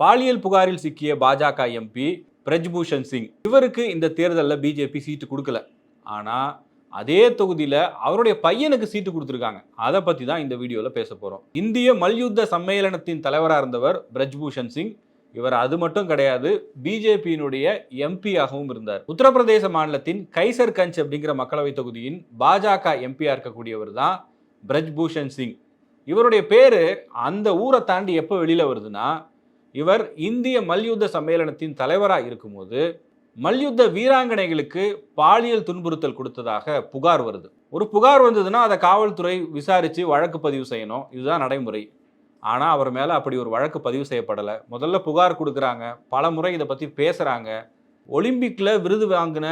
பாலியல் புகாரில் சிக்கிய பாஜக எம்பி பிரஜ்பூஷன் சிங். இவருக்கு இந்த தேர்தலில் பிஜேபி சீட்டு கொடுக்கல. ஆனால் அதே தொகுதியில் அவருடைய பையனுக்கு சீட்டு கொடுத்துருக்காங்க. அதை பற்றி தான் இந்த வீடியோவில் பேச போகிறோம் இந்திய மல்யுத்த சம்மேளனத்தின் தலைவராக இருந்தவர் பிரஜ்பூஷன் சிங். இவர் அது மட்டும் கிடையாது பிஜேபியினுடைய எம்பியாகவும் இருந்தார். உத்தரப்பிரதேச மாநிலத்தின் கைசர் கஞ்ச் அப்படிங்கிற மக்களவை தொகுதியின் பாஜக எம்பியாக இருக்கக்கூடியவர் தான் பிரஜ்பூஷன் சிங். இவருடைய பேர் அந்த ஊரை தாண்டி எப்போ வெளியில் வருதுன்னா இவர் இந்திய மல்யுத்த சம்மேளனத்தின் தலைவராக இருக்கும்போது மல்யுத்த வீராங்கனைகளுக்கு பாலியல் துன்புறுத்தல் கொடுத்ததாக புகார் வருது. ஒரு புகார் வந்ததுன்னா அதை காவல்துறை விசாரித்து வழக்கு பதிவு செய்யணும். இதுதான் நடைமுறை. ஆனால் அவர் மேலே அப்படி ஒரு வழக்கு பதிவு செய்யப்படலை. முதல்ல புகார் கொடுக்குறாங்க. பல முறை இதை பற்றி பேசுகிறாங்க ஒலிம்பிக்கில் விருது வாங்கின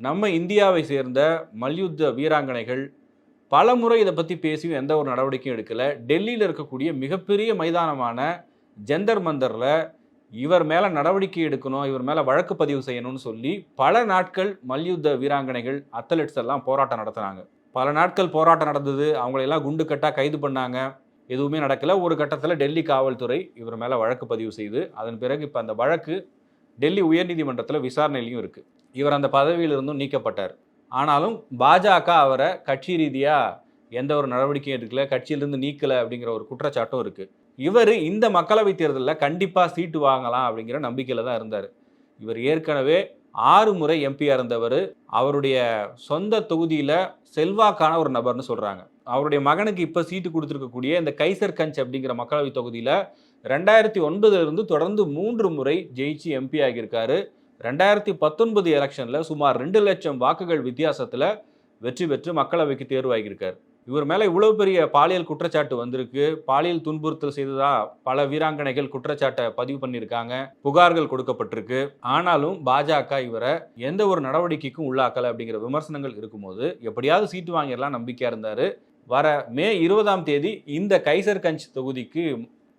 நம்ம இந்தியாவை சேர்ந்த மல்யுத்த வீராங்கனைகள் பல முறை இதை பற்றி பேசியும் எந்த ஒரு நடவடிக்கையும் எடுக்கலை. டெல்லியில் இருக்கக்கூடிய மிகப்பெரிய மைதானமான ஜந்தர் மந்தரில் இவர் மேலே நடவடிக்கை எடுக்கணும் இவர் மேலே வழக்கு பதிவு செய்யணும்னு சொல்லி பல நாட்கள் மல்யுத்த வீராங்கனைகள் அத்லெட்ஸ் எல்லாம் போராட்டம் நடத்துனாங்க. பல நாட்கள் போராட்டம் நடந்தது. அவங்களையெல்லாம் குண்டு கட்டாக கைது பண்ணாங்க. எதுவுமே நடக்கல. ஒரு கட்டத்தில் டெல்லி காவல்துறை இவர் மேலே வழக்கு பதிவு செய்து அதன் பிறகு இப்போ அந்த வழக்கு டெல்லி உயர்நீதிமன்றத்தில் விசாரணையிலையும் இருக்குது இவர் அந்த பதவியிலிருந்தும் நீக்கப்பட்டார். ஆனாலும் பாஜக அவரை கட்சி ரீதியாக எந்த ஒரு நடவடிக்கையும் எடுக்கல கட்சியிலிருந்து நீக்கலை அப்படிங்கிற ஒரு குற்றச்சாட்டும் இருக்குது இவர் இந்த மக்களவைத் தேர்தலில் கண்டிப்பாக சீட்டு வாங்கலாம் அப்படிங்கிற நம்பிக்கையில் தான் இருந்தார். இவர் ஏற்கனவே ஆறு முறை எம்பியாக இருந்தவர். அவருடைய சொந்த தொகுதியில் செல்வாக்கான ஒரு நபர்னு சொல்கிறாங்க அவருடைய மகனுக்கு இப்போ சீட்டு கொடுத்துருக்கக்கூடிய இந்த கைசர் கஞ்ச் அப்படிங்கிற மக்களவை தொகுதியில் ரெண்டாயிரத்தி ஒன்பதுலேருந்து தொடர்ந்து மூன்று முறை ஜெயிச்சு எம்பி ஆகியிருக்காரு. ரெண்டாயிரத்தி பத்தொன்பது எலெக்ஷனில் சுமார் ரெண்டு லட்சம் வாக்குகள் வித்தியாசத்தில் வெற்றி பெற்று மக்களவைக்கு தேர்வாகியிருக்கார். இவர் மேலே இவ்வளோ பெரிய பாலியல் குற்றச்சாட்டு வந்திருக்கு. பாலியல் துன்புறுத்தல் செய்ததா பல வீராங்கனைகள் குற்றச்சாட்டை பதிவு பண்ணியிருக்காங்க. புகார்கள் கொடுக்கப்பட்டிருக்கு. ஆனாலும் பாஜக இவரை எந்த ஒரு நடவடிக்கைக்கும் உள்ளாக்கலை அப்படிங்கிற விமர்சனங்கள் இருக்கும்போது எப்படியாவது சீட்டு வாங்கிடலாம் நம்பிக்கையாக இருந்தார். வர மே இருபதாம் தேதி இந்த கைசர்கஞ்ச் தொகுதிக்கு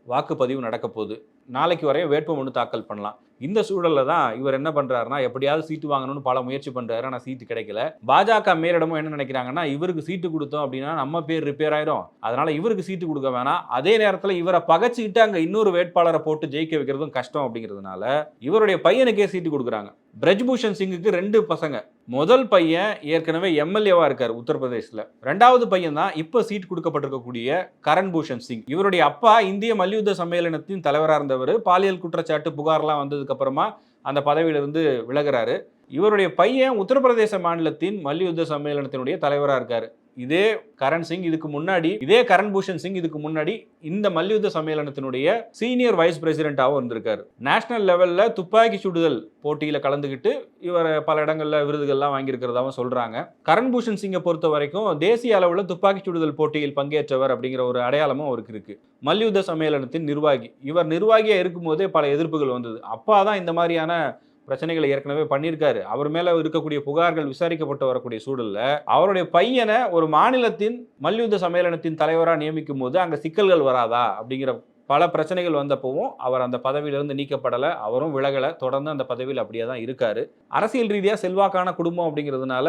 வாக்குப்பதிவு நடக்க போகுது நாளைக்கு வரையும் வேட்புமனு தாக்கல் பண்ணலாம். இந்த சூழலில் தான் இவர் என்ன பண்ணுறாருன்னா எப்படியாவது சீட்டு வாங்கணும்னு பல முயற்சி பண்ணுறாரு ஆனால் சீட்டு கிடைக்கல. பாஜக மேலிடமும் என்ன நினைக்கிறாங்கன்னா இவருக்கு சீட்டு கொடுத்தோம் அப்படின்னா நம்ம பேர் ரிப்பேர் ஆயிரும். அதனால இவருக்கு சீட்டு கொடுக்க வேணாம். அதே நேரத்தில் இவரை பகச்சிக்கிட்டு அங்கே இன்னொரு வேட்பாளரை போட்டு ஜெயிக்க வைக்கிறதும் கஷ்டம் அப்படிங்கிறதுனால இவருடைய பையனுக்கே சீட்டு கொடுக்குறாங்க. பிரஜ்பூஷன் சிங்குக்கு ரெண்டு பசங்க. முதல் பையன் ஏற்கனவே எம்எல்ஏவா இருக்கார் உத்தரப்பிரதேசில் ரெண்டாவது பையன் தான் இப்போ சீட் கொடுக்கப்பட்டிருக்கக்கூடிய கரண் பூஷன் சிங். இவருடைய அப்பா இந்திய மல்யுத்த சம்மேளனத்தின் தலைவராக இருந்தவர். பாலியல் குற்றச்சாட்டு புகார்லாம் வந்ததுக்கு அப்புறமா அந்த பதவியிலிருந்து விலகுறாரு. இவருடைய பையன் உத்தரப்பிரதேச மாநிலத்தின் மல்யுத்த சம்மேளனத்தினுடைய தலைவராக இருக்காரு. இதே கரண் சிங் இதுக்கு முன்னாடி இதே கரண் பூஷன் சிங் இதுக்கு முன்னாடி இந்த மல்யுத்த சம்மேளனத்தினுடைய சீனியர் வைஸ் பிரசிடென்ட்டாகவும் இருந்திருக்காரு. நேஷனல் லெவலில் துப்பாக்கி சுடுதல் போட்டியில் கலந்துக்கிட்டு இவர் பல இடங்களில் விருதுகள்லாம் வாங்கியிருக்கிறதாவும் சொல்கிறாங்க கரண் பூஷன் சிங்கை பொறுத்த வரைக்கும் தேசிய அளவில் துப்பாக்கி சுடுதல் போட்டியில் பங்கேற்றவர் அப்படிங்கிற ஒரு அடையாளமும் அவருக்கு இருக்குது மல்யுத்த சம்மேளனத்தின் நிர்வாகி. இவர் நிர்வாகியாக இருக்கும்போதே பல எதிர்ப்புகள் வந்தது. அப்பா தான் இந்த மாதிரியான பிரச்சனைகளை ஏற்கனவே பண்ணியிருக்காரு. அவர் மேலே இருக்கக்கூடிய புகார்கள் விசாரிக்கப்பட்டு வரக்கூடிய சூழலில் அவருடைய பையனை ஒரு மாநிலத்தின் மல்யுத்த சம்மேளனத்தின் தலைவராக நியமிக்கும் போது அங்கே சிக்கல்கள் வராதா? அப்படிங்கிற பல பிரச்சனைகள் வந்தப்பவும் அவர் அந்த பதவியிலிருந்து நீக்கப்படலை. அவரும் விலகலை. தொடர்ந்து அந்த பதவியில் அப்படியே தான் இருக்கார். அரசியல் ரீதியாக செல்வாக்கான குடும்பம் அப்படிங்கிறதுனால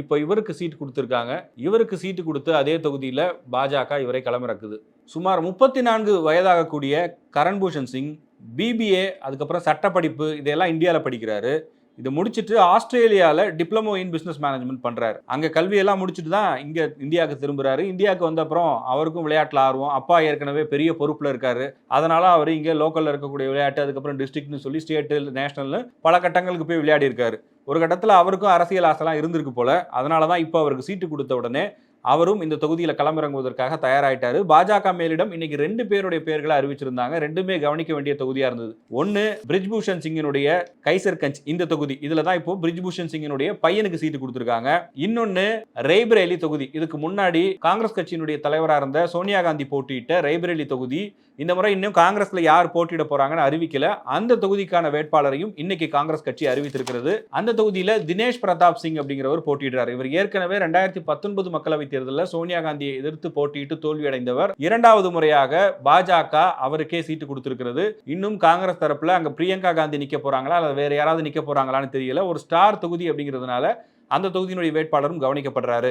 இப்போ இவருக்கு சீட் கொடுத்துருக்காங்க. இவருக்கு சீட்டு கொடுத்து அதே தொகுதியில் பாஜக இவரை களமிறக்குது. சுமார் முப்பத்தி நான்கு வயதாகக்கூடிய கரண்பூஷன் சிங் பிபிஏ அதுக்கப்புறம் சட்டப்படிப்பு இதையெல்லாம் இந்தியாவில் படிக்கிறாரு. இதை முடிச்சுட்டு ஆஸ்திரேலியாவில் டிப்ளமோ இன் பிஸ்னஸ் மேனேஜ்மெண்ட் பண்ணுறாரு அங்கே கல்வியெல்லாம் முடிச்சுட்டு தான் இங்கே இந்தியாவுக்கு திரும்புகிறாரு இந்தியாவுக்கு வந்த அப்புறம் அவருக்கும் விளையாட்டில் ஆர்வம். அப்பா ஏற்கனவே பெரிய பொறுப்பில் இருக்காரு. அதனால் அவர் இங்கே லோக்கலில் இருக்கக்கூடிய விளையாட்டு அதுக்கப்புறம் டிஸ்ட்ரிக்ட்னு சொல்லி ஸ்டேட்டு நேஷனல்னு பல கட்டங்களுக்கு போய் விளையாடி இருக்காரு ஒரு கட்டத்தில் அவருக்கும் அரசியல் ஆசைலாம் இருந்திருக்கு போல. அதனால தான் இப்போ அவருக்கு சீட்டு கொடுத்த உடனே அவரும் இந்த தொகுதியில் களமிறங்குவதற்காக தயாராயிட்டாரு. பாஜக மேலிடம் இன்னைக்கு ரெண்டு பேருடைய பெயர்களை அறிவிச்சிருந்தாங்க. ரெண்டுமே கவனிக்க வேண்டிய தொகுதியா இருந்தது. ஒன்னு பிரிஜ்பூஷன் சிங்கினுடைய கைசர் கஞ்ச் இந்த தொகுதி. இதுல தான் இப்போ பிரிஜ்பூஷன் சிங்கினுடைய பையனுக்கு சீட்டு கொடுத்திருக்காங்க. இன்னொன்னு ரெய்பரேலி தொகுதி. இதுக்கு முன்னாடி காங்கிரஸ் கட்சியினுடைய தலைவராக இருந்த சோனியா காந்தி போட்டியிட்ட ரெய்பரேலி தொகுதி. இந்த முறை இன்னும் காங்கிரஸ்ல யார் போட்டியிட போறாங்கன்னு அறிவிக்கல. அந்த தொகுதிக்கான வேட்பாளரையும் இன்னைக்கு காங்கிரஸ் கட்சி அறிவித்திருக்கிறது. அந்த தொகுதியில தினேஷ் பிரதாப் சிங் அப்படிங்கிறவர் போட்டியிடுறார். இவர் ஏற்கனவே ரெண்டாயிரத்தி பத்தொன்பது மக்களவை தேர்தலில் சோனியா காந்தியை எதிர்த்து போட்டியிட்டு தோல்வியடைந்தவர். இரண்டாவது முறையாக பாஜக அவருக்கே சீட்டு கொடுத்திருக்கிறது. இன்னும் காங்கிரஸ் தரப்புல அங்க பிரியங்கா காந்தி நிக்க போறாங்களா? அல்லது வேற யாராவது நிக்க போறாங்களான்னு தெரியல. ஒரு ஸ்டார் தொகுதி அப்படிங்கிறதுனால அந்த தொகுதியினுடைய வேட்பாளரும் கவனிக்கப்படுறாரு.